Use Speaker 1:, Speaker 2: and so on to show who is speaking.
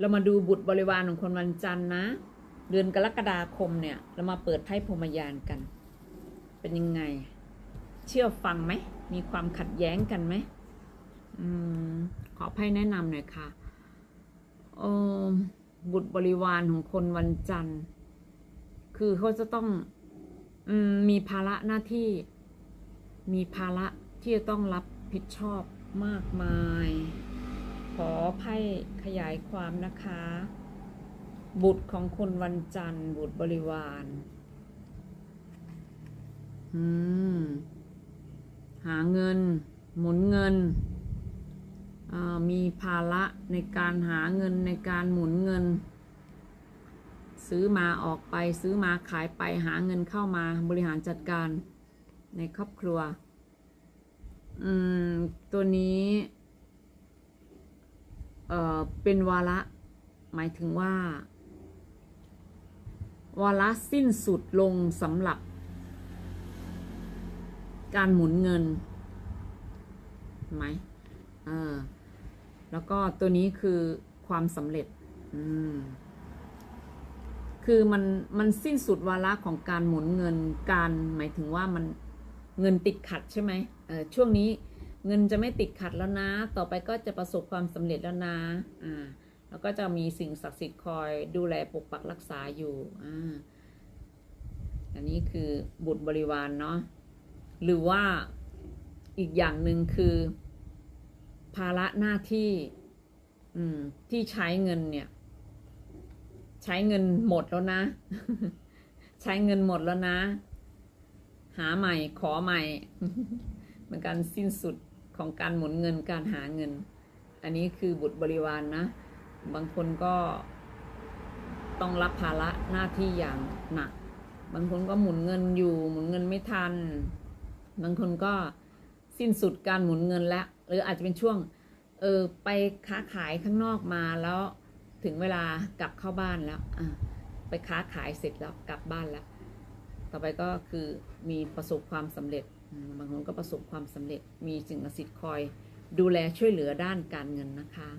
Speaker 1: เรามาดูบุตรบริวารของคนวันจันทร์นะ เดือนกรกฎาคมเนี่ย เรามาเปิดไพ่พรมยานกัน เป็นยังไง เชื่อฟังไหม มีความขัดแย้งกันไหมอืมขอไพ่แนะนำหน่อยค่ะเออบุตรบริวารของคนวันจันทร์ คือเขาจะต้องอมมีภาระหน้าที่ มีภาระที่จะต้องรับผิดชอบมากมาย อไพ่ขยายความนะคะ บุตรของคนวันจันทร์ บุตรบริวาร อืม หาเงิน หมุนเงิน มีภาระในการหาเงินในการหมุนเงิน ซื้อมาออกไปซื้อมาขายไปหาเงินเข้ามาบริหารจัดการในครอบครัว อืม ตัวนี้ เอ่อเป็นวาระ หมายถึงว่า วาระสิ้นสุดลงสำหรับ การหมุนเงินไหมเออแล้วก็ตัวนี้คือความสำเร็จ อืม คือมันมันสิ้นสุดวาระของการหมุนเงินการหมายถึงว่ามันเงินติดขัดใช่ไหมเออช่วงนี้ เงินจะไม่ติดขัดแล้วนะ ต่อไปก็จะประสบความสำเร็จแล้วนะอ่าแล้วก็จะมีสิ่งศักดิ์สิทธิ์คอยดูแลปกปักรักษาอยู่อ่าอันนี้คือบุตรบริวารเนาะหรือว่าอีกอย่างหนึ่งคือ ภาระหน้าที่อืมที่ใช้เงินเนี่ย ใช้เงินหมดแล้วนะ ใช้เงินหมดแล้วนะ หาใหม่ขอใหม่เป็นการสิ้นสุด ของการหมุนเงินการหาเงิน อันนี้คือบุตรบริวารนนะบางคนก็ต้องรับภาระหน้าที่อย่างหนัก บางคนก็หมุนเงินอยู่ หมุนเงินไม่ทัน บางคนก็สิ้นสุดการหมุนเงินแล้ว หรืออาจจะเป็นช่วง เออไปค้าขายข้างนอกมาแล้วถึงเวลากลับเข้าบ้านแล้วไปค้าขายเสร็จแล้วกลับบ้านแล้ว ต่อไปก็คือมีประสบความสำเร็จ บางคนก็ประสบความสำเร็จมีสิ่งศักดิ์สิทธิ์คอยดูแลช่วยเหลือด้านการเงินนะคะ